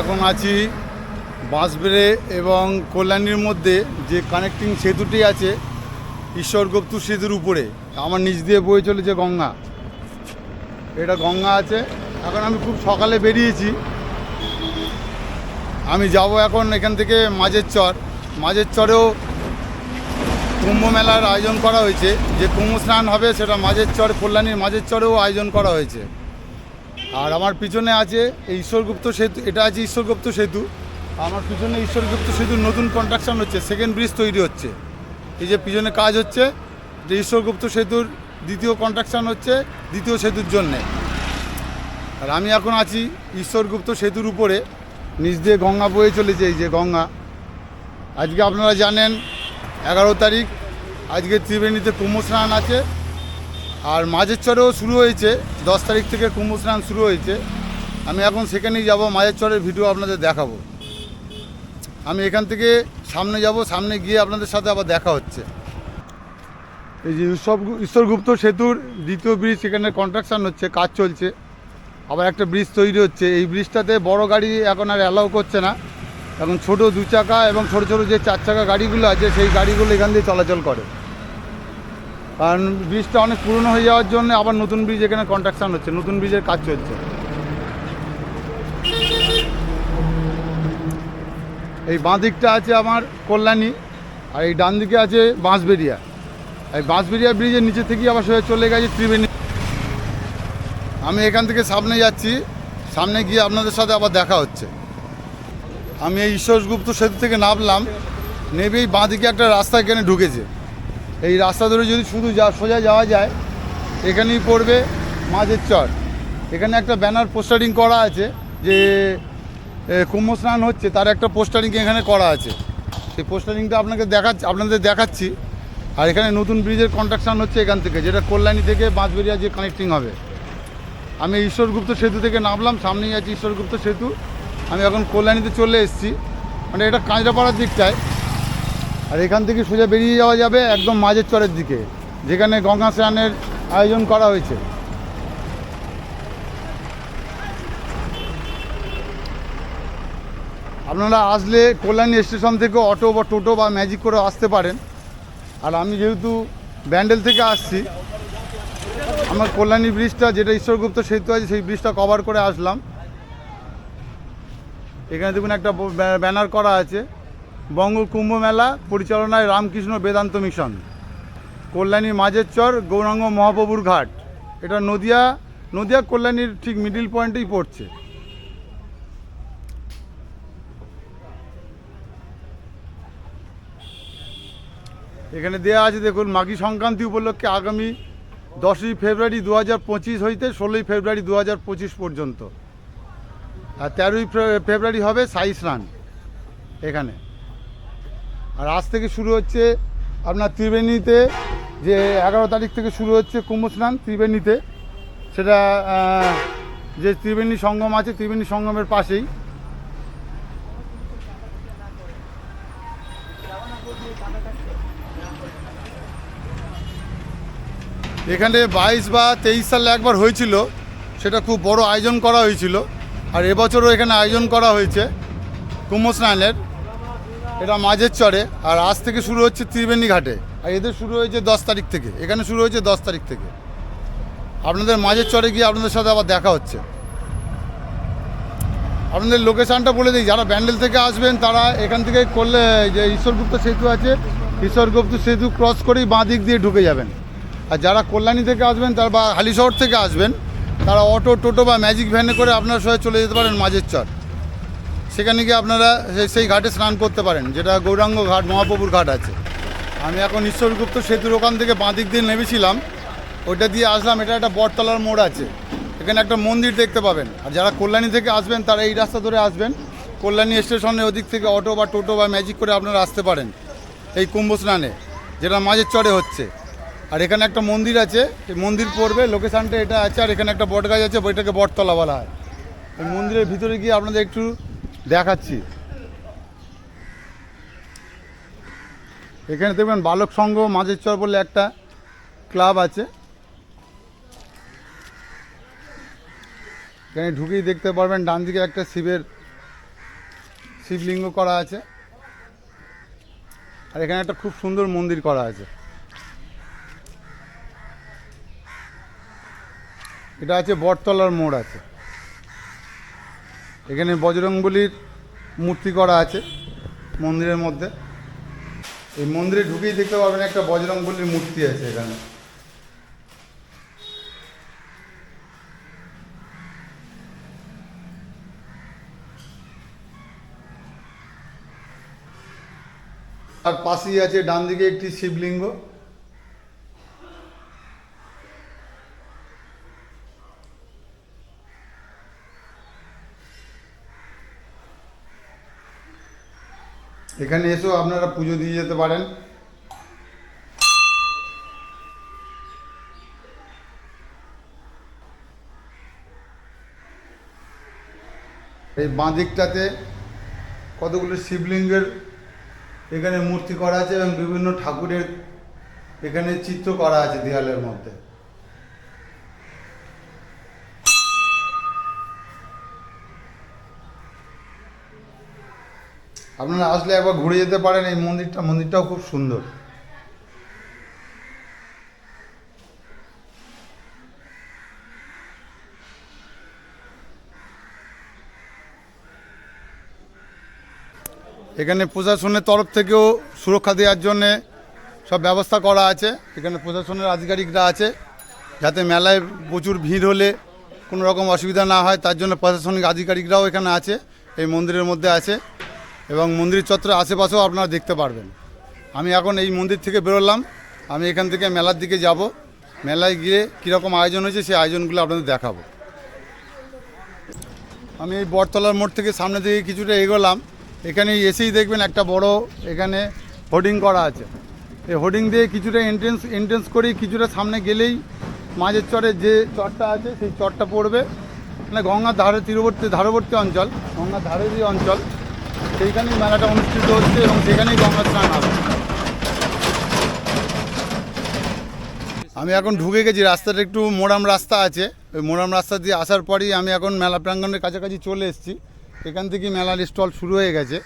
এখন আছি বাঁশবেড়ে এবং কল্যাণীর মধ্যে যে কানেক্টিং সেতুটি আছে, ঈশ্বরগুপ্ত সেতুর উপরে, আমার নিচ দিয়ে বয়ে চলেছে গঙ্গা। এটা গঙ্গা আছে, এখন আমি খুব সকালে বেরিয়েছি। আমি যাব এখন এখান থেকে মাঝের চর মাঝের চরেও কুম্ভ মেলার আয়োজন করা হয়েছে। যে কুম্ভ স্নান হবে সেটা মাঝের চর কল্যাণীর মাঝের চরেও আয়োজন করা হয়েছে। আর আমার পিছনে আছে এই ঈশ্বরগুপ্ত সেতু, এটা আছে ঈশ্বরগুপ্ত সেতু। আমার পিছনে ঈশ্বরগুপ্ত সেতুর নতুন কন্ট্রাকশন হচ্ছে সেকেন্ড ব্রিজ তৈরি হচ্ছে। এই যে পিছনে কাজ হচ্ছে যে ঈশ্বরগুপ্ত সেতুর দ্বিতীয় কন্ট্রাকশন হচ্ছে, দ্বিতীয় সেতুর জন্যে। আর আমি এখন আছি ঈশ্বরগুপ্ত সেতুর উপরে, নিচ দিয়ে গঙ্গা বয়ে চলেছে এই যে গঙ্গা। আজকে আপনারা জানেন, এগারো তারিখ, আজকে ত্রিবেণীতে কুম্ভ স্নান আছে। আর মাঝের চরেও শুরু হয়েছে। দশ তারিখ থেকে কুম্ভ স্নান শুরু হয়েছে। আমি এখন সেখানেই যাব, মাঝের চরের ভিডিও আপনাদের দেখাবো। আমি এখান থেকে সামনে যাব, সামনে গিয়ে আপনাদের সাথে আবার দেখা হচ্ছে। এই যে ঈশ্বর ঈশ্বরগুপ্ত সেতুর দ্বিতীয় ব্রিজ এখানে কনস্ট্রাকশান হচ্ছে, কাজ চলছে। আবার একটা ব্রিজ তৈরি হচ্ছে। এই ব্রিজটাতে বড় গাড়ি এখন আর অ্যালাউ করছে না। এখন ছোট দু চাকা এবং ছোট ছোট যে চার চাকা গাড়িগুলো আছে, সেই গাড়িগুলো এখান দিয়ে চলাচল করে। কারণ ব্রিজটা অনেক পুরনো হয়ে যাওয়ার জন্য আবার নতুন ব্রিজ এখানে কনস্ট্রাকশন হচ্ছে, নতুন ব্রিজের কাজ চলছে। এই বাঁ দিকটা আছে আমার কল্যাণী, আর এই ডান দিকে আছে বাঁশবেরিয়া এই বাঁশবেরিয়া ব্রিজের নিচে থেকেই আবার সোজা চলে গেছে ত্রিবেণী। আমি এখান থেকে সামনে যাচ্ছি, সামনে গিয়ে আপনাদের সাথে আবার দেখা হচ্ছে। আমি এই ঈশ্বরগুপ্ত সেতু থেকে নামলাম, নেবেই বাঁ দিকে একটা রাস্তা এখানে ঢুকেছে। এই রাস্তা ধরে যদি শুধু যা, সোজা যাওয়া যায়, এখানেই পড়বে মাঝের চর। এখানে একটা ব্যানার পোস্টারিং করা আছে যে কুম্ভ স্নান হচ্ছে, তার একটা পোস্টারিং এখানে করা আছে। সেই পোস্টারিংটা আপনাকে দেখাচ্ছি, আপনাদের দেখাচ্ছি। আর এখানে নতুন ব্রিজের কনস্ট্রাকশন হচ্ছে এখান থেকে, যেটা কল্যাণী থেকে বাঁশবেরিয়া যে কানেক্টিং হবে। আমি ঈশ্বরগুপ্ত সেতু থেকে নামলাম, সামনেই আছে ঈশ্বরগুপ্ত সেতু। আমি এখন কল্যাণীতে চলে এসেছি। মানে এটা কাঁচরাপাড়ার দিকটায়। আর এখান থেকে সোজা বেরিয়ে যাওয়া যাবে একদম মাঝের চরের দিকে, যেখানে গঙ্গা স্নানের আয়োজন করা হয়েছে। আপনারা আসলে কল্যাণী স্টেশন থেকে অটো বা টোটো বা ম্যাজিক করে আসতে পারেন। আর আমি যেহেতু ব্যান্ডেল থেকে আসছি, আমার কল্যাণী ব্রিজটা যেটা ঈশ্বরগুপ্ত সেতু আছে, সেই ব্রিজটা কভার করে আসলাম। এখানে দেখুন একটা ব্যানার করা আছে। বঙ্গ কুম্ভ মেলা পরিচালনায় রামকৃষ্ণ বেদান্ত মিশন। কল্যাণী মাঝের চর গৌরাঙ্গ মহাপ্রভুর ঘাট। এটা নদিয়া নদিয়া কল্যাণীর ঠিক মিডিল পয়েন্টেই পড়ছে। এখানে দেওয়া আছে দেখুন, মাঘী সংক্রান্তি উপলক্ষে আগামী দশই ফেব্রুয়ারি দু হাজার পঁচিশ হইতে ষোলোই ফেব্রুয়ারি দু হাজার পঁচিশ পর্যন্ত। আর তেরোই ফেব্রুয়ারি হবে সাই স্নান। এখানে। আর আজ থেকে শুরু হচ্ছে আপনার ত্রিবেণীতে যে এগারো তারিখ থেকে শুরু হচ্ছে কুম্ভ স্নান ত্রিবেণীতে। সেটা যে ত্রিবেণী সঙ্গম আছে, ত্রিবেণী সঙ্গমের পাশেই। এখানে বাইশ বা তেইশ সালে একবার হয়েছিল। সেটা খুব বড় আয়োজন করা হয়েছিল। আর এবছরও এখানে আয়োজন করা হয়েছে কুম্ভ স্নানের এটা মাঝের চরে, আর আজ থেকে শুরু হচ্ছে ত্রিবেণী ঘাটে। আর এদের শুরু হয়েছে দশ তারিখ থেকে। এখানে শুরু হয়েছে দশ তারিখ থেকে। আপনাদের মাঝের চরে গিয়ে আপনাদের সাথে আবার দেখা হচ্ছে। আপনাদের লোকেশানটা বলে দিই, যারা ব্যান্ডেল থেকে আসবেন, তারা এখান থেকে করলে যে ঈশ্বরগুপ্ত সেতু আছে, ঈশ্বরগুপ্ত সেতু ক্রস করেই বাঁ দিক দিয়ে ঢুকে যাবেন। আর যারা কল্যাণী থেকে আসবেন, তার বা হালিশহর থেকে আসবেন, তারা অটো, টোটো বা ম্যাজিক ভ্যানে করে আপনার সঙ্গে চলে যেতে পারেন মাঝের চর। সেখানে গিয়ে আপনারা সেই ঘাটে স্নান করতে পারেন, যেটা গৌরাঙ্গ ঘাট, মহাপ্রভুর ঘাট আছে। আমি এখন ঈশ্বরগুপ্ত সেতুর ওখান থেকে বাঁ দিক দিয়ে নেমেছিলাম, ওইটা দিয়ে আসলাম, এটা একটা বটতলার মোড় আছে। এখানে একটা মন্দির দেখতে পাবেন। আর যারা কল্যাণী থেকে আসবেন, তারা এই রাস্তা ধরে আসবেন। কল্যাণী স্টেশনের ওদিক থেকে অটো বা টোটো বা ম্যাজিক করে আপনারা আসতে পারেন এই কুম্ভ স্নানে, যেটা মাঝের চরে হচ্ছে। আর এখানে একটা মন্দির আছে, এই মন্দির পড়বে, লোকেশানটা এটা আছে, আর এখানে একটা বট গাছ আছে বইটাকে বটতলা বলা হয়। এই মন্দিরের ভিতরে গিয়ে আপনাদের একটু দেখাচ্ছি। এখানে দেখবেন বালক সংঘ, মাঝের চর বলে একটা ক্লাব আছে। এখানে ঢুকেই দেখতে পারবেন, ডান দিকে একটা শিবের শিবলিঙ্গ করা আছে। আর এখানে একটা খুব সুন্দর মন্দির করা আছে। এটা আছে বটতলার মোড় আছে। এখানে বজরংবলির মূর্তি করা আছে মন্দিরের মধ্যে। এই মন্দিরে ঢুকেই দেখতে পাবেন একটা বজরংবলির মূর্তি আছে এখানে। আর পাশেই আছে ডান দিকে একটি শিবলিঙ্গ। এখানে এসেও আপনারা পুজো দিয়ে যেতে পারেন। এই বাঁ দিকটাতে কতগুলো শিবলিঙ্গের এখানে মূর্তি করা আছে এবং বিভিন্ন ঠাকুরের এখানে চিত্র করা আছে দেওয়ালের মধ্যে। আপনারা আসলে একবার ঘুরে যেতে পারেন, এই মন্দিরটা, মন্দিরটাও খুব সুন্দর। এখানে প্রশাসনের তরফ থেকেও সুরক্ষা দেওয়ার জন্যে সব ব্যবস্থা করা আছে। এখানে প্রশাসনের আধিকারিকরা আছে, যাতে মেলায় প্রচুর ভিড় হলে কোনো রকম অসুবিধা না হয়। তার জন্য প্রশাসনিক আধিকারিকরাও এখানে আছে, এই মন্দিরের মধ্যে আছে। এবং মন্দির চত্বরের আশেপাশেও আপনারা দেখতে পারবেন। আমি এখন এই মন্দির থেকে বেরোলাম। আমি এখান থেকে মেলার দিকে যাব। মেলায় গিয়ে কীরকম আয়োজন হয়েছে সেই আয়োজনগুলো আপনাদের দেখাবো। আমি এই বটতলার মোড় থেকে সামনে দিকে কিছুটা এগোলাম। এখানে এসেই দেখবেন একটা বড় এখানে হোর্ডিং করা আছে। এই হোর্ডিং দিয়ে কিছুটা এন্ট্রেন্স এন্ট্রেন্স করেই কিছুটা সামনে গেলেই মাঝের চরের যে চরটা আছে সেই চরটা পড়বে। মানে গঙ্গার ধারে তীরবর্তী, ধারবর্তী অঞ্চল, গঙ্গার ধারেরই অঞ্চল। সেইখানেই মেলাটা অনুষ্ঠিত হচ্ছে এবং সেখানেই গঙ্গা স্নান হবে। আমি এখন ঢুকে গেছি, রাস্তাটা একটু মোরাম রাস্তা আছে। ওই মোরাম রাস্তা দিয়ে আসার পরই আমি এখন মেলা প্রাঙ্গণের কাছাকাছি চলে এসেছি। এখান থেকেই মেলার স্টল শুরু হয়ে গেছে।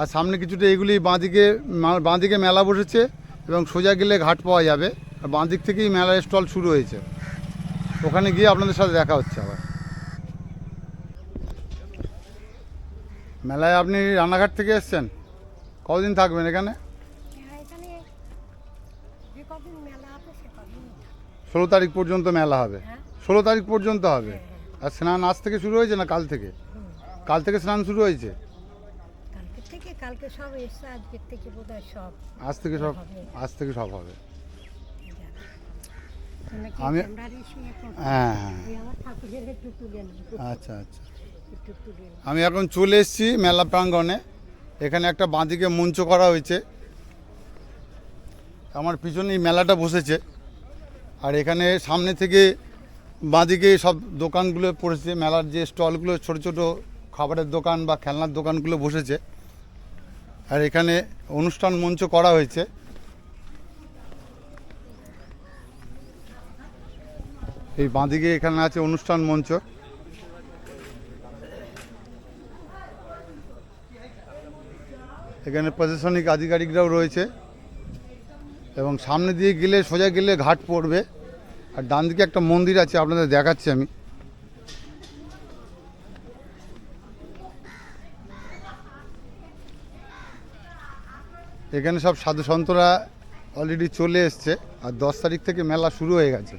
আর সামনে কিছুটা এগুলি বাঁদিকে বাঁদিকে মেলা বসেছে এবং সোজা গেলে ঘাট পাওয়া যাবে। আর বাঁদিক থেকেই মেলার স্টল শুরু হয়েছে। ওখানে গিয়ে আপনাদের সাথে দেখা হচ্ছে আবার। মেলায় আপনি রানাঘাট থেকে এসছেন? কতদিন থাকবেন এখানে? হ্যাঁ, কদিন কদিন ষোলো তারিখ পর্যন্ত মেলা হবে। হ্যাঁ। ষোলো তারিখ পর্যন্ত হবে? আর স্নান আজ থেকে শুরু হয়েছে না কাল থেকে? কাল থেকে স্নান শুরু হয়েছে? হয় আজ থেকে সব আজ থেকে সব হবে। আমি-? হ্যাঁ হ্যাঁ। আচ্ছা আচ্ছা। আমি এখন চলে এসেছি মেলা প্রাঙ্গণে। এখানে একটা বাঁদিকে মঞ্চ করা হয়েছে। আমার পিছনেই মেলাটা বসেছে। আর এখানে সামনে থেকে বাঁদিকে সব দোকানগুলো পড়েছে। মেলার যে স্টলগুলো, ছোট ছোট খাবারের দোকান বা খেলনার দোকানগুলো বসেছে। আর এখানে অনুষ্ঠান মঞ্চ করা হয়েছে। এই বাঁদিকে এখানে আছে অনুষ্ঠান মঞ্চ। এখানে প্রশাসনিক আধিকারিকরাও রয়েছে এবং সামনে দিয়ে গেলে, সোজা গেলে ঘাট পড়বে। আর ডান দিকে একটা মন্দির আছে, আপনাদের দেখাচ্ছি আমি। এখানে সব সাধু সন্তরা অলরেডি চলে এসছে, আর দশ তারিখ থেকে মেলা শুরু হয়ে গেছে।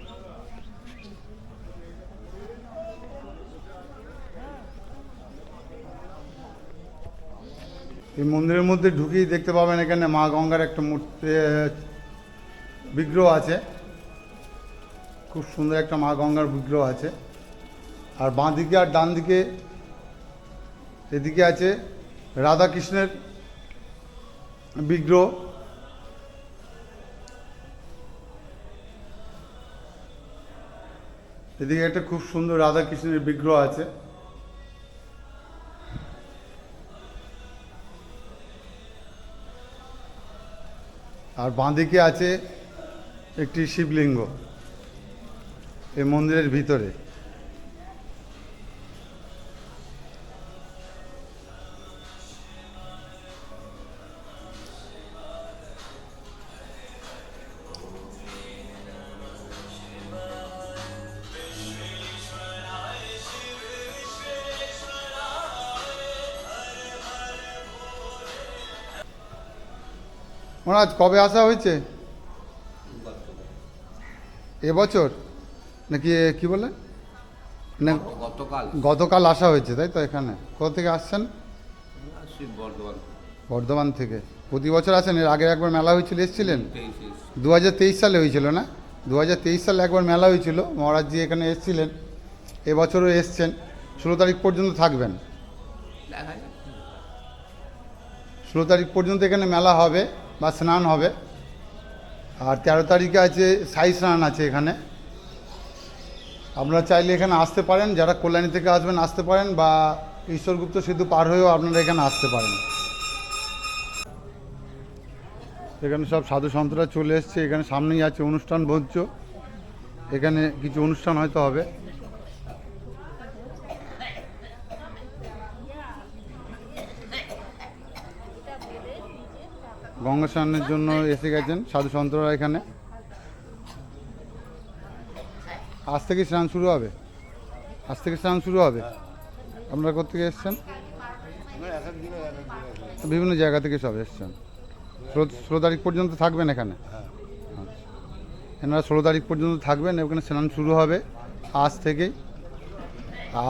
এই মন্দিরের মধ্যে ঢুকেই দেখতে পাবেন এখানে মা গঙ্গার একটা মূর্তি বিগ্রহ আছে। খুব সুন্দর একটা মা গঙ্গার বিগ্রহ আছে। আর বাঁ দিকে আর ডান দিকে এদিকে আছে রাধা কৃষ্ণের বিগ্রহ। এদিকে একটা খুব সুন্দর রাধা কৃষ্ণের বিগ্রহ আছে। আর বাঁদিকে আছে একটি শিবলিঙ্গ এই মন্দিরের ভিতরে। মহারাজ কবে আসা হয়েছে? এবছর? নাকি কি বললেন? না গতকাল। গতকাল আসা হয়েছে তাই তো এখানে? কোথা থেকে আসছেন? বর্ধমান। বর্ধমান থেকে। প্রতি বছর আসেন? এর আগে একবার মেলা হয়েছিল এসেছিলেন? দু হাজার তেইশ। সালে হয়েছিল না? দু হাজার তেইশ সালে একবার মেলা হয়েছিল মহারাজজি এখানে এসেছিলেন। এবছরও এসছেন। ষোলো তারিখ পর্যন্ত থাকবেন। ষোলো তারিখ পর্যন্ত এখানে মেলা হবে। বা স্নান হবে। আর তেরো তারিখে আছে, সাই স্নান আছে এখানে। আপনারা চাইলে এখানে আসতে পারেন, যারা কল্যাণী থেকে আসবেন আসতে পারেন বা ঈশ্বরগুপ্ত সেতু পার হয়েও আপনারা এখানে আসতে পারেন। এখানে সব সাধু সন্তরা চলে এসছে, এখানে সামনেই আছে অনুষ্ঠান ভোজ্য। এখানে কিছু অনুষ্ঠান হয়তো হবে। গঙ্গা স্নানের জন্য এসে গেছেন সাধু সন্তরা এখানে। আজ থেকে স্নান শুরু হবে। আজ থেকে স্নান শুরু হবে। আপনারা কোথেকে এসছেন? বিভিন্ন জায়গা থেকে সব এসছেন। ষোলো তারিখ পর্যন্ত থাকবেন এখানে। এনারা ষোলো তারিখ পর্যন্ত থাকবেন, এখানে স্নান শুরু হবে আজ থেকেই।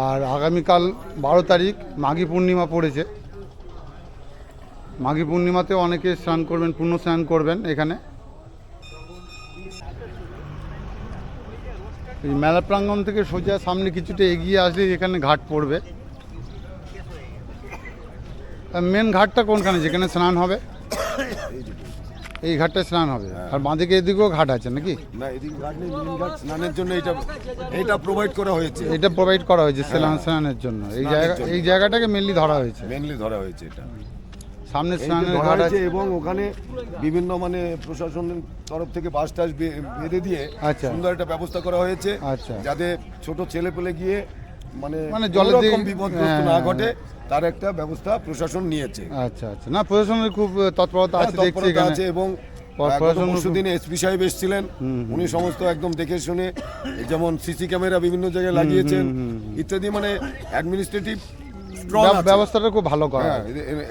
আর আগামীকাল বারো তারিখ মাঘী পূর্ণিমা পড়েছে। মাঘী পূর্ণিমাতেও অনেকে স্নান করবেন পূর্ণ স্নান করবেন এখানে। এই মেলা প্রাঙ্গণ থেকে সোজা সামনে কিছুটা এগিয়ে আসলে এখানে ঘাট পড়বে। মেন ঘাটটা কোনখানে? যেখানে স্নান হবে? এই ঘাটটা স্নান হবে। আর বাঁদিকে এদিকেও ঘাট আছে নাকি? না এদিকে ঘাট নেই মিনি ঘাট স্নানের জন্য এটা এটা প্রোভাইড করা হয়েছে। এটা প্রোভাইড করা হয়েছে স্নান স্নানের জন্য। এই জায়গা এই জায়গাটাকে মেনলি ধরা হয়েছে। মেনলি ধরা হয়েছে এটা। সামনে স্নানের ঘাট আছে এবং ওখানে বিভিন্ন মানে প্রশাসনের তরফ থেকে বাস টাস বেঁধে দিয়ে আচ্ছা। সুন্দর একটা ব্যবস্থা করা হয়েছে আচ্ছা। যাতে ছোট ছেলে পেলে গিয়ে মানে মানে জলের বিপদগ্রস্ত না হ্যাঁ। ঘটে তার একটা ব্যবস্থা প্রশাসন নিয়েছে আচ্ছা আচ্ছা না প্রশাসনের খুব তৎপরতা হ্যাঁ, আছে দেখছি এখানে আছে এবং পর- প্রশাসন পরশু এসপি সাহেব এসেছিলেন উনি সমস্ত একদম দেখে শুনে যেমন সিসি ক্যামেরা বিভিন্ন জায়গায় লাগিয়েছেন ইত্যাদি মানে অ্যাডমিনিস্ট্রেটিভ ব্যবস্থাটা খুব ভালো করা হ্যাঁ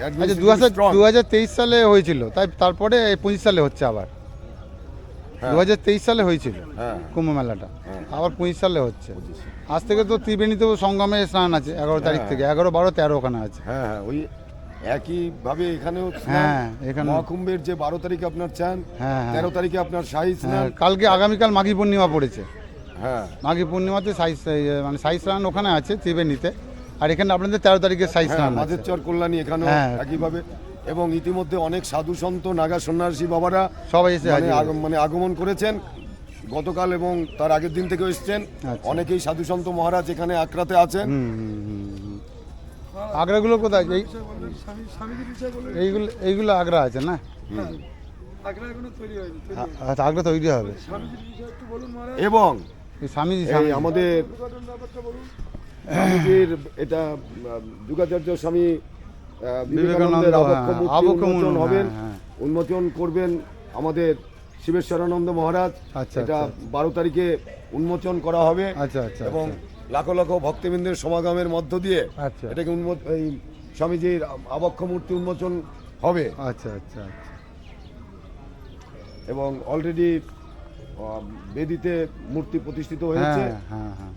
আচ্ছা দু হাজার দু হাজার তেইশ সালে হয়েছিল তাই তারপরে পঁচিশ সালে হচ্ছে আবার। দু হাজার তেইশ সালে হয়েছিল হ্যাঁ। কুম্ভ মেলাটা। হ্যাঁ। আবার পঁচিশ সালে হচ্ছে। আজ থেকে তো ত্রিবেণীতেও সঙ্গমে স্নান আছে এগারো তারিখ হ্যাঁ। থেকে এগারো বারো তেরো ওখানে আছে। হ্যাঁ হ্যাঁ ওই একইভাবে এখানেও হ্যাঁ, এখানে- মহাকুম্ভের যে বারো তারিখে আপনার চান হ্যাঁ, হ্যাঁ। তেরো তারিখে আপনার শাহী স্নান। হ্যাঁ, কালকে আগামীকাল মাঘী পূর্ণিমা পড়েছে। হ্যাঁ। মাঘী পূর্ণিমাতে সাই সাই- মানে সাই স্নান ওখানে আছে ত্রিবেণীতে। আর এখানে আপনাদের তেরো তারিখে সাই হ্যাঁ স্নান মাঝের চর কল্যাণী এখানেও হ্যাঁ। একইভাবে। এবং ইতিমধ্যে অনেক সাধু সন্ত নাগা সন্ন্যাসী বাবারা সবাই এসে মানে মানে আগমন করেছেন। গতকাল এবং তার আগের দিন থেকে এসছেন। আচ্ছা। অনেকেই সাধু সন্ত মহারাজ এখানে আক্রাতে আছেন। আগ্রাগুলো কোথায়? এই এইগুলো এইগুলো আগ্রা আছে না? আচ্ছা আগ্রা তৈরি হবে। এবং এই স্বামীজি। আমাদের স্বামীজির এটা যুগাচার্য স্বামী বিবেকানন্দের বিবেকানন্দ, আবক্ষ হ্যাঁ, উন্মোচন হবেন হ্যাঁ, উন্মোচন করবেন আমাদের শিবেশ্বরানন্দ মহারাজ। আচ্ছা, এটা আচ্ছা। বারো তারিখে উন্মোচন করা হবে। আচ্ছা আচ্ছা এবং আচ্ছা। লাখো লাখো ভক্তবৃন্দের সমাগমের মধ্য দিয়ে আচ্ছা। এটাকে এই স্বামীজির আবক্ষ মূর্তি উন্মোচন হবে। আচ্ছা আচ্ছা আচ্ছা। এবং অলরেডি বেদিতে মূর্তি প্রতিষ্ঠিত হয়েছে। হ্যাঁ হ্যাঁ হ্যাঁ।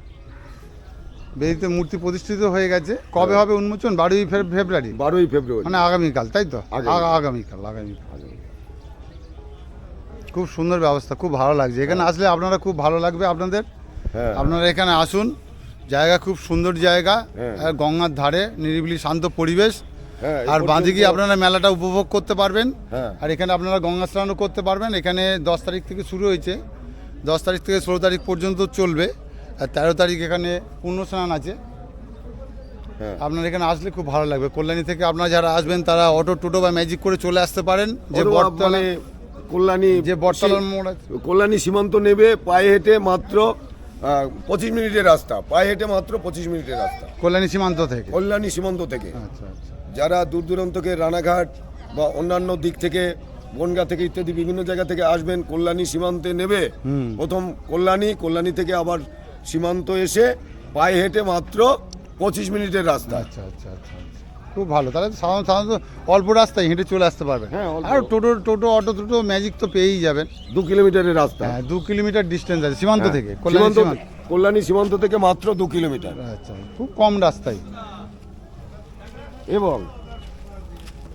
বেদিতে মূর্তি প্রতিষ্ঠিত হয়ে গেছে। কবে হবে উন্মোচন? বারোই ফেব- ফেব্রুয়ারি। বারোই ফেব্রুয়ারি। মানে আগামীকাল তাই তো? আগামীকাল আগামীকাল খুব সুন্দর ব্যবস্থা খুব ভালো লাগছে। এখানে আসলে আপনারা খুব ভালো লাগবে আপনাদের। হ্যাঁ। আপনারা এখানে আসুন। জায়গা খুব সুন্দর জায়গা। হ্যাঁ। গঙ্গার ধারে নিরিবিলি শান্ত পরিবেশ। হ্যাঁ, আর বাঁদিকে আপনারা মেলাটা উপভোগ করতে পারবেন। হ্যাঁ। আর এখানে আপনারা গঙ্গা স্নানও করতে পারবেন। এখানে দশ তারিখ থেকে শুরু হয়েছে। দশ তারিখ থেকে ষোলো তারিখ পর্যন্ত চলবে। আর তেরো তারিখ এখানে পূর্ণ স্নান আছে। হ্যাঁ। আপনার এখানে আসলে খুব ভালো লাগবে। কল্যাণী থেকে আপনারা যারা আসবেন তারা অটো টোটো বা ম্যাজিক করে চলে আসতে পারেন। যে বর্তমানে মানে কল্যাণী যে বটতলার মোড় আছে। কল্যাণী সীমান্ত নেবে পায়ে হেঁটে মাত্র পঁচিশ মিনিটের রাস্তা। পায়ে হেঁটে মাত্র পঁচিশ মিনিটের রাস্তা। কল্যাণী সীমান্ত থেকে? কল্যাণী সীমান্ত থেকে। আচ্ছা আচ্ছা। যারা দূর দূরান্ত থেকে রানাঘাট বা অন্যান্য দিক থেকে বনগা থেকে ইত্যাদি বিভিন্ন জায়গা থেকে আসবেন কল্যাণী সীমান্তে নেবে। প্রথম কল্যাণী কল্যাণী থেকে আবার সীমান্ত এসে পায়ে হেঁটে মাত্র পঁচিশ মিনিটের রাস্তা। আচ্ছা আচ্ছা আচ্ছা আচ্ছা। খুব ভালো। তাহলে সাধারণত সাধারণত অল্প রাস্তায় হেঁটে চলে আসতে পারবেন। হ্যাঁ, আর টোটো টোটো অটো টোটো ম্যাজিক তো পেয়েই যাবেন। দু কিলোমিটারের রাস্তা। হ্যাঁ দু কিলোমিটার ডিস্টেন্স আছে সীমান্ত হ্যাঁ, থেকে সীমান্ত। কল্যাণী সীমান্ত থেকে মাত্র দু কিলোমিটার। আচ্ছা খুব কম রাস্তায়। এবং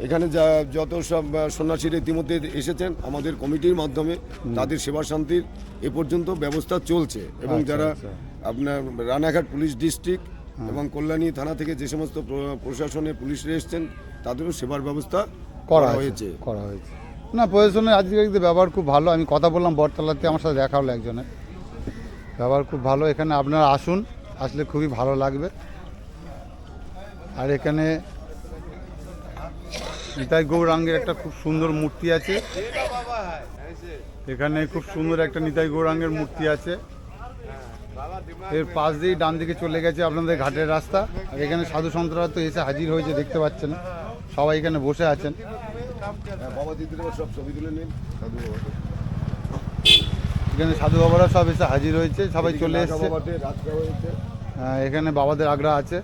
এখানে যা যত সব সন্ন্যাসীরা ইতিমধ্যে এসেছেন আমাদের কমিটির মাধ্যমে তাদের সেবা শান্তির এ পর্যন্ত ব্যবস্থা চলছে এবং আচ্ছা, যারা আচ্ছা। আপনার রানাঘাট পুলিশ ডিস্ট্রিক্ট এবং কল্যাণী থানা থেকে যে সমস্ত প্রশাসনে পুলিশরা এসছেন তাদেরও সেবার ব্যবস্থা করা হয়েছে। করা হয়েছে। না প্রশাসনের আধিকারিকদের ব্যবহার খুব ভালো। আমি কথা বললাম বটতলাতে আমার সাথে দেখা হলো একজনের। ব্যবহার খুব ভালো। এখানে আপনারা আসুন আসলে খুবই ভালো লাগবে। আর এখানে নিতাই গৌরাঙ্গের একটা খুব সুন্দর মূর্তি আছে। এখানে খুব সুন্দর একটা নিতাই গৌরাঙ্গের মূর্তি আছে। এর পাশ দিয়ে ডান দিকে চলে গেছে আপনাদের ঘাটের রাস্তা। আর এখানে সাধু সন্তরা তো এসে হাজির হয়েছে দেখতে পাচ্ছেন। সবাই এখানে বসে আছেন। এখানে সাধু বাবারা সব এসে হাজির হয়েছে সবাই চলে এসছে। হ্যাঁ, এখানে বাবাদের আগ্রা আছে।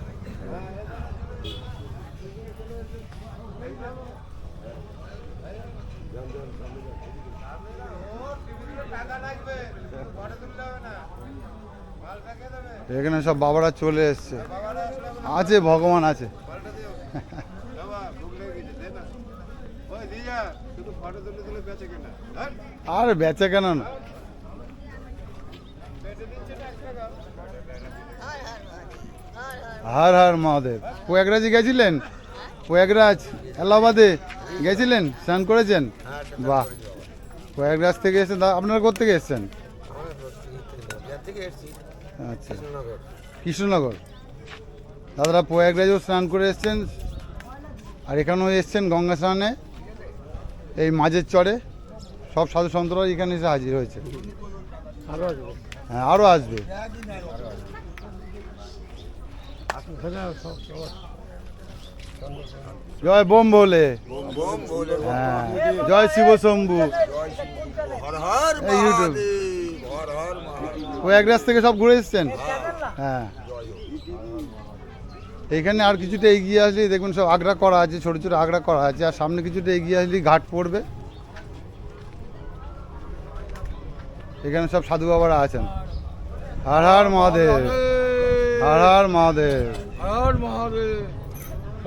এখানে সব বাবারা চলে এসছে। আছে, ভগবান আছে। আর বেচে কেন না? হার হার, মহাদেব। প্রয়াগরাজে গেছিলেন? প্রয়াগরাজ, এলাহাবাদে গেছিলেন? স্নান করেছেন? বাহ। প্রয়াগরাজ থেকে এসে আপনারা কোথেকে এসেছেন? আচ্ছা। কৃষ্ণনগর। দাদারা প্রয়াগরাজেও স্নান করে এসছেন। আর এখানেও এসছেন গঙ্গা স্নানে। এই মাঝের চরে। সব সাধু সন্তরা এখানে এসে হাজির হয়েছে। হ্যাঁ আরও আসবে। জয় বোম বলে হ্যাঁ। জয় শিব শম্ভু। ইউটিউব প্রয়াগরাজ থেকে সব ঘুরে এসছেন? হ্যাঁ। এখানে আর কিছুটা এগিয়ে আসলে দেখুন সব আগ্রা করা আছে ছোটো ছোটো আগ্রা করা আছে আর সামনে কিছুটা এগিয়ে আসলেই ঘাট পড়বে। এখানে সব সাধু বাবারা আছেন। হার হার মহাদেব। হার হার মহাদেব।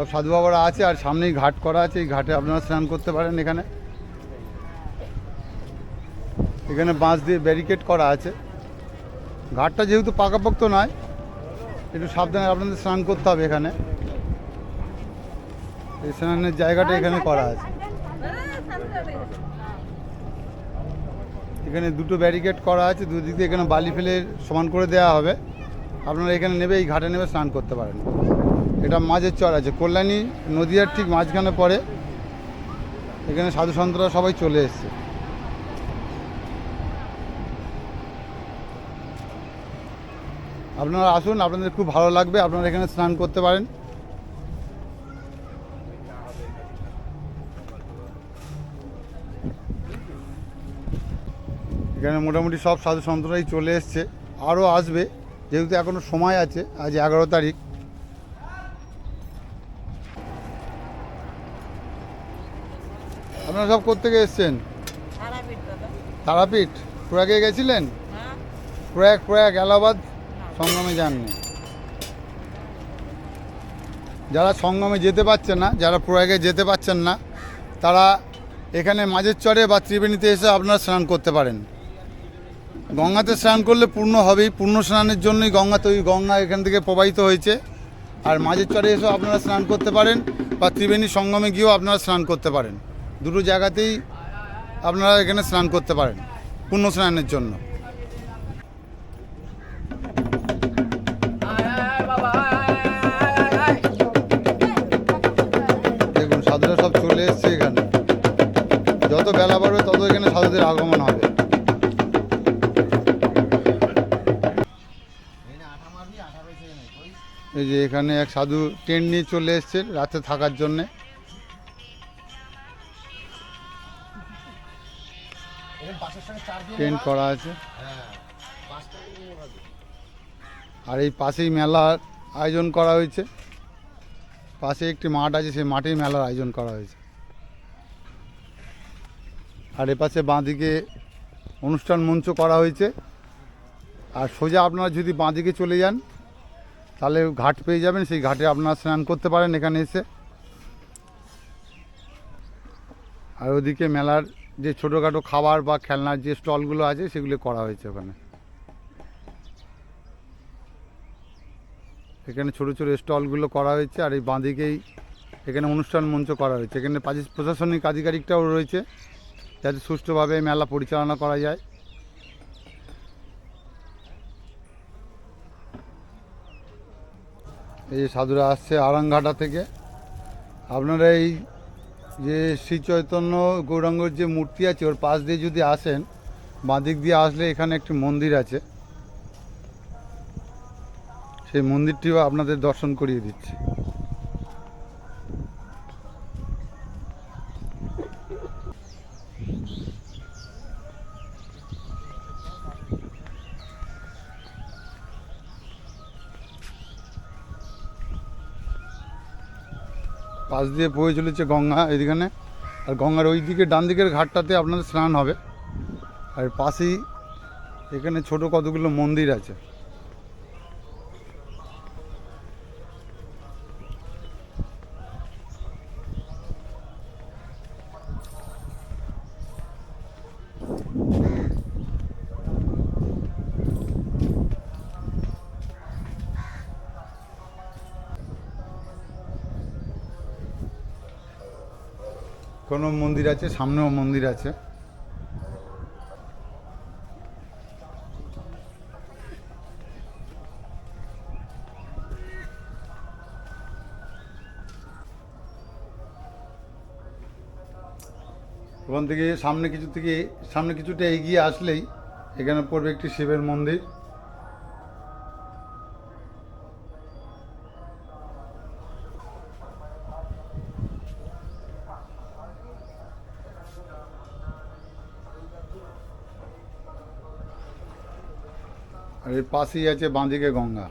সব সাধু বাবারা আছে আর সামনেই ঘাট করা আছে, এই ঘাটে আপনারা স্নান করতে পারেন এখানে। এখানে বাঁশ দিয়ে ব্যারিকেড করা আছে। ঘাটটা যেহেতু পাকাপোক্ত নয়, একটু সাবধানে আপনাদের স্নান করতে হবে এখানে। এই স্নানের জায়গাটা এখানে করা আছে। এখানে দুটো ব্যারিকেড করা আছে, দুদিক দিয়ে এখানে বালি ফেলে সমান করে দেওয়া হবে। আপনারা এখানে নেবে, এই ঘাটে নেবে, স্নান করতে পারেন। এটা মাঝের চর আছে, কল্যাণী নদীয়ার ঠিক মাঝখানে পড়ে। এখানে সাধু সন্তরা সবাই চলে এসছে। আপনারা আসুন, আপনাদের খুব ভালো লাগবে, আপনারা এখানে স্নান করতে পারেন। এখানে মোটামুটি সব সাধু সন্তরাই চলে এসছে, আরও আসবে, যেহেতু এখনও সময় আছে, আজ এগারো তারিখ। আপনারা সব কোথেকে এসছেন? তারাপীঠ প্রয়াগে গেছিলেন? প্রয়াগ প্রয়াগ এলাহাবাদ? সঙ্গমে যাননি। যারা সঙ্গমে যেতে পারছেন না যারা প্রয়াগে যেতে পারছেন না তারা এখানে মাঝের চরে বা ত্রিবেণীতে এসে আপনারা স্নান করতে পারেন। গঙ্গাতে স্নান করলে পূর্ণ হবেই পূর্ণ স্নানের জন্যই গঙ্গা তৈরি গঙ্গা এখান থেকে প্রবাহিত হয়েছে। আর মাঝের চরে এসেও আপনারা স্নান করতে পারেন বা ত্রিবেণী সঙ্গমে গিয়েও আপনারা স্নান করতে পারেন। দুটো জায়গাতেই আপনারা এখানে স্নান করতে পারেন, পূর্ণ স্নানের জন্য। দেখুন, সাধুরা সব চলে এসছে এখানে। যত বেলা বাড়বে, তত এখানে সাধুদের আগমন হবে। এই যে এখানে এক সাধু টেন্ট নিয়ে চলে এসছে রাতে থাকার জন্যে। টেন্ট করা আছে। আর এই পাশেই মেলার আয়োজন করা হয়েছে। পাশে একটি মাঠ আছে, সেই মাঠেই মেলার আয়োজন করা হয়েছে। আর এপাশে বাঁদিকে অনুষ্ঠান মঞ্চ করা হয়েছে। আর সোজা আপনারা যদি বাঁদিকে চলে যান, তাহলে ঘাট পেয়ে যাবেন। সেই ঘাটে আপনারা স্নান করতে পারেন এখানে এসে। আর ওদিকে মেলার যে ছোটোখাটো খাবার বা খেলনার যে স্টলগুলো আছে, সেগুলো করা হয়েছে ওখানে। এখানে ছোটো ছোটো স্টলগুলো করা হয়েছে, আর এই বাঁদিকেই এখানে অনুষ্ঠান মঞ্চ করা হয়েছে। এখানে প্রশাসনিক আধিকারিকটাও রয়েছে, যাতে সুষ্ঠুভাবে মেলা পরিচালনা করা যায়। এই সাধুরা আসছে আরাংঘাটা থেকে। আপনারা এই যে শ্রী চৈতন্য গৌরাঙ্গর যে মূর্তি আছে, ওর পাশ দিয়ে যদি আসেন, বাঁদিক দিয়ে আসলে এখানে একটি মন্দির আছে। সেই মন্দিরটিও আপনাদের দর্শন করিয়ে দিচ্ছি। পাশ দিয়ে বয়ে চলেছে গঙ্গা এইখানে আর গঙ্গার ওই দিকে ডান দিকের ঘাটটাতে আপনাদের স্নান হবে। আর পাশেই এখানে ছোট কতগুলো মন্দির আছে। কোনো মন্দির আছে, সামনেও মন্দির আছে। ওখান থেকে সামনে কিছু থেকে, সামনে কিছুটা এগিয়ে আসলেই এখানে পড়বে একটি শিবের মন্দির। এর পাশেই আছে বাঁদিকে গঙ্গা।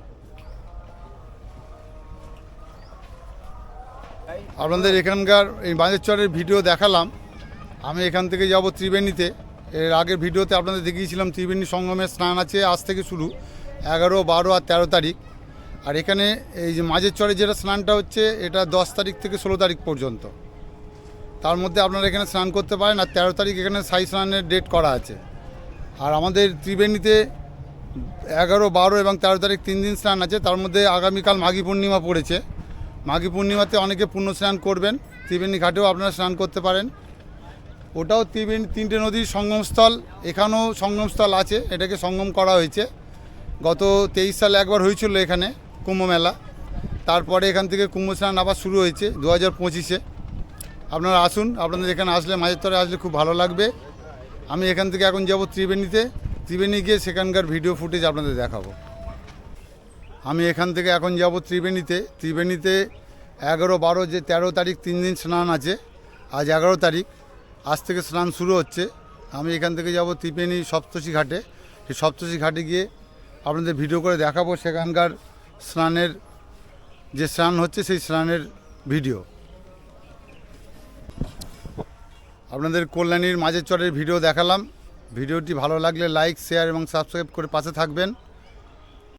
আপনাদের এখানকার এই বাঁধেরচরের ভিডিও দেখালাম। আমি এখান থেকে যাব ত্রিবেণীতে। এর আগের ভিডিওতে আপনাদের দেখিয়েছিলাম ত্রিবেণী সঙ্গমের স্নান আছে, আজ থেকে শুরু, এগারো, বারো আর তেরো তারিখ। আর এখানে এই যে মাঝের চরে যেটা স্নানটা হচ্ছে, এটা দশ তারিখ থেকে ষোলো তারিখ পর্যন্ত। তার মধ্যে আপনারা এখানে স্নান করতে পারেন, আর তেরো তারিখ এখানে সাই স্নানের ডেট করা আছে। আর আমাদের ত্রিবেণীতে এগারো, বারো এবং তেরো তারিখ তিন দিন স্নান আছে। তার মধ্যে আগামীকাল মাঘী পূর্ণিমা পড়েছে। মাঘী পূর্ণিমাতে অনেকে পুণ্য স্নান করবেন। ত্রিবেণী ঘাটেও আপনারা স্নান করতে পারেন। ওটাও ত্রিবেণী, তিনটে নদীর সঙ্গমস্থল। এখানেও সঙ্গমস্থল আছে। এটাকে সঙ্গম করা হয়েছে। গত তেইশ সালে একবার হয়েছিল এখানে কুম্ভ মেলা। তারপরে এখান থেকে কুম্ভ স্নান আবার শুরু হয়েছে দু হাজার পঁচিশে। আপনারা আসুন। আপনাদের এখানে আসলে মাঝের তরে আসলে খুব ভালো লাগবে। আমি এখান থেকে এখন যাব ত্রিবেণীতে। ত্রিবেণী গিয়ে সেখানকার ভিডিও ফুটেজ আপনাদের দেখাবো। আমি এখান থেকে এখন যাব ত্রিবেণীতে। ত্রিবেণীতে এগারো বারো যে তেরো তারিখ তিন দিন স্নান আছে। আজ এগারো তারিখ। আজ থেকে স্নান শুরু হচ্ছে। আমি এখান থেকে যাব ত্রিবেণী সপ্তশী ঘাটে। সেই সপ্তশী ঘাটে গিয়ে আপনাদের ভিডিও করে দেখাবো সেখানকার স্নানের যে স্নান হচ্ছে সেই স্নানের ভিডিও। আপনাদের কল্যাণীর মাঝের চরের ভিডিও দেখালাম। ভিডিওটি ভালো লাগলে লাইক শেয়ার এবং সাবস্ক্রাইব করে পাশে থাকবেন।